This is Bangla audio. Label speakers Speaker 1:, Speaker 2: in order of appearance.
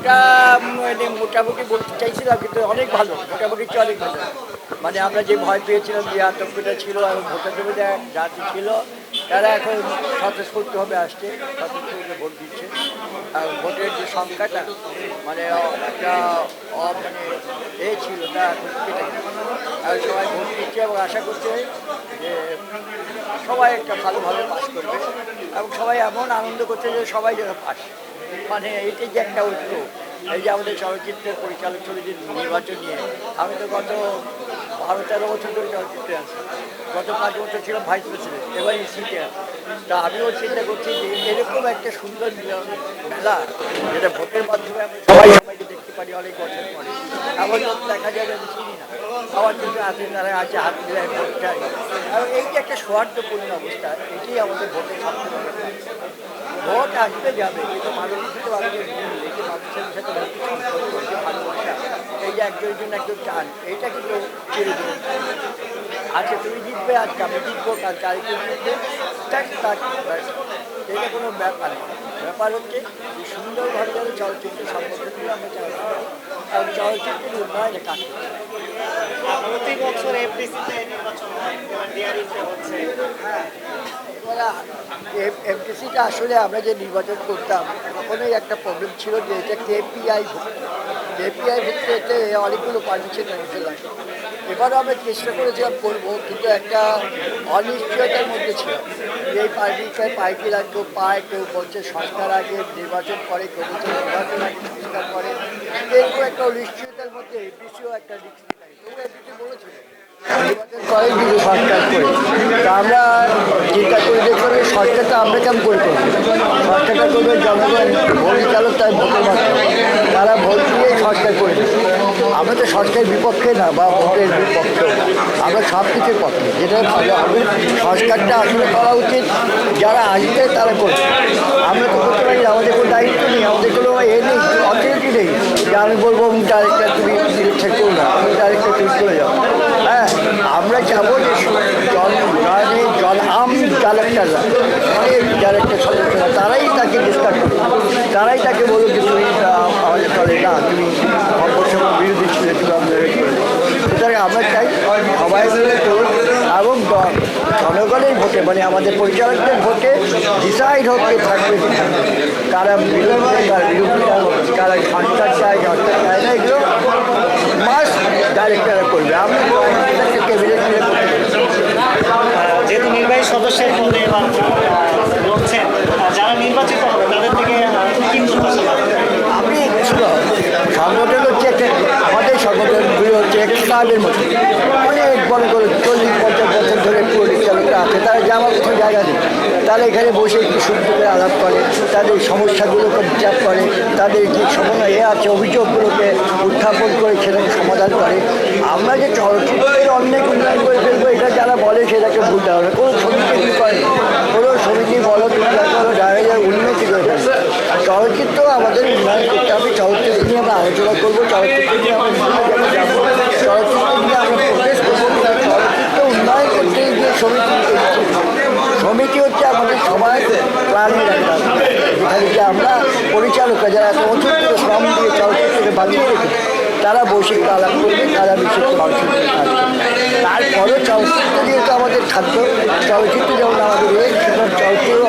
Speaker 1: ওটা মানে মোটামুটি বলতে চাইছিলাম কিন্তু অনেক ভালো, মোটামুটি অনেক ভালো। মানে আমরা যে ভয় পেয়েছিলাম যে আতঙ্কটা ছিল এবং ভোটার জমিটা যাতে ছিল, তারা এখন স্বতঃস্ফূর্তভাবে আসছে, স্বতঃস্ফূর্ত ভোট দিচ্ছে। আর ভোটের যে সংখ্যাটা মানে একটা মানে এ ছিল, তা এখন কেটে আর সবাই ভোট দিচ্ছে এবং আশা করছে যে সবাই একটা ভালোভাবে পাস করবে এবং সবাই এমন আনন্দ করছে যে সবাই যেন পাস মানে এইটাই যে একটা ঐক্য, এই যে আমাদের চলচ্চিত্রের পরিচালক সমিতির নির্বাচন নিয়ে। আমি তো গত বারো, তেরো বছর ধরে চলচ্চিত্রে আছি। গত পাঁচ বছর ছিলাম ভাইস প্রেসিডেন্ট এবার এই সিটে আছে। তা আমিও চিন্তা করছি যে এরকম একটা সুন্দর মেলা যেটা ভোটের মাধ্যমে আমরা সবাই সবাইকে দেখতে পারি অনেক বছর পরে। এমন দেখা যায় আমি চিনি না। আমার জন্য আছে তারা আছে হাত মিলায় ভোট চাই এবং এই যে একটা সৌহার্দ্যপূর্ণ অবস্থা এটাই আমাদের ভোটের সবচেয়ে ভোট আসবে যাবে কিন্তু মানুষের সাথে মানুষের মানুষের সাথে সম্পর্ক, ভালোবাসা এই যে একজন জন একজন চান এইটা কিন্তু দেবে আজকে তুমি জিতবে আজকে আমি জিতবো কালকে আরেকজন জিতবে? এটা কোনো ব্যাপার ব্যাপার হচ্ছে সুন্দরভাবে যেন চলচ্চিত্র সম্পর্কগুলো আমরা এবং চলচ্চিত্রের উন্নয়নে কাজ
Speaker 2: প্রতি বছর এফডিসিতে নির্বাচন হয়
Speaker 1: আসলে আমরা যে নির্বাচন করতাম তখনই একটা প্রবলেম ছিল যে এটা কেপিআই ভুক্ত এতে অনেকগুলো পারমিশন লাগে এবারও আমি চেষ্টা করেছিলাম করব, কিন্তু একটা অনিশ্চয়তার মধ্যে ছিল এই পারমিশন পায় কি কেউ পায় কেউ বলছে সংস্কার আগে নির্বাচন করে কেউ বলছে নির্বাচন আগে সংস্কার করে। এরকম একটা অনিশ্চয়তার মধ্যে এপিসিও একটা নেয় তবু বলেছিল, নির্বাচন করে কিন্তু সরকার করে আমরা চিন্তা করে দেখলাম এই সরকারটা আমরা কেমন করে করব? সরকারটা করবে জনগণ পরিচালক তাই ভোটের মাধ্যমে। তারা ভোট দিয়ে সরকার করে আমরা তো সরকারের বিপক্ষে না, বা ভোটের বিপক্ষে আমরা সব কিছুর পক্ষে। যেটা ভালো হবে, সরকারটা আসলে করা উচিত। যারা আসবে তারা করবে। আমরা তো করতে পারি আমাদের কোনো দায়িত্ব নেই, আমাদের কোনো এ নেই অথরিটি নেই। আমি বলব ডাইরেক্টর তুমি করো না। আমি ডাইরেক্টর তুমি চলে যাও হ্যাঁ আমরা যাব যে জল জল জল আম ডাইরেক্টাররা অনেক ডাইরেক্টর সদস্যরা, তারাই তাকে ডিসকাস করবে। তারাই তাকে বলুক যে, তুমি আমাদের চলে না, তুমি অপসম বিরোধী ছিলে তুমি আমাদের এ করে দাও। সুতরাং আমরা চাই সবাই মিলে করুন এবং জ- জনগণের ভোটে মানে আমাদের পরিচালকদের ভোটে ডিসাইড হতে থাকবে। কারা বিরোধী কারা বিরোধিতা কারা সরকার চায় সরকার চায় না এগুলো মাস ডাইরেক্টররা করবে ক্যাবিনেট মিলে
Speaker 2: যেহেতু নির্বাহী সদস্যের মধ্যে বলছেন যারা নির্বাচিত হবে তাদের থেকে?
Speaker 1: আপনি সংগঠন হচ্ছে একটা আমাদের সংগঠনগুলো হচ্ছে এক ক্লাবের মতো অনেক বড় করে চল্লিশ পঞ্চাশ বছর ধরে তারা যাওয়ার কোনো জায়গা নেই, তারা এখানে বসে একটু সুন্দর করে আলাপ করে, তাদের সমস্যাগুলোকে বিচার করে, তাদের যে সময় এ আছে, অভিযোগগুলোকে উত্থাপন করে সেটাকে সমাধান করে। আমরা যে চলচ্চিত্রের অনেক উন্নয়ন করে ফেলব, এটা যারা বলে সেটাকে ভুলতে হবে কোনো সমিতি কি করে? কোনো সমিতি বলো কোনো জায়গায় উন্নতি করে ফেলবে। চলচ্চিত্র আমাদের উন্নয়ন করতে হবে, চলচ্চিত্র নিয়ে আমরা আলোচনা করব, চলচ্চিত্র নিয়ে আমরা বিভিন্ন জায়গায় যাব চলচ্চিত্র নিয়ে আমরা প্রবেশ করব চলচ্চিত্র উন্নয়ন করতে গিয়ে সমিতি সমিতি সবাই প্রাণী রাখলাম যে আমরা পরিচালকরা যারা এত বছর ধরে শ্রম দিয়ে চলচ্চিত্রকে রেখেছে তারা একটু আলাপ করবে, তারা বিশেষ মানুষের তারপরেও চলচ্চিত্র যেহেতু আমাদের খাদ্য, চলচ্চিত্র যেমন আমাদের চলচ্চিত্রে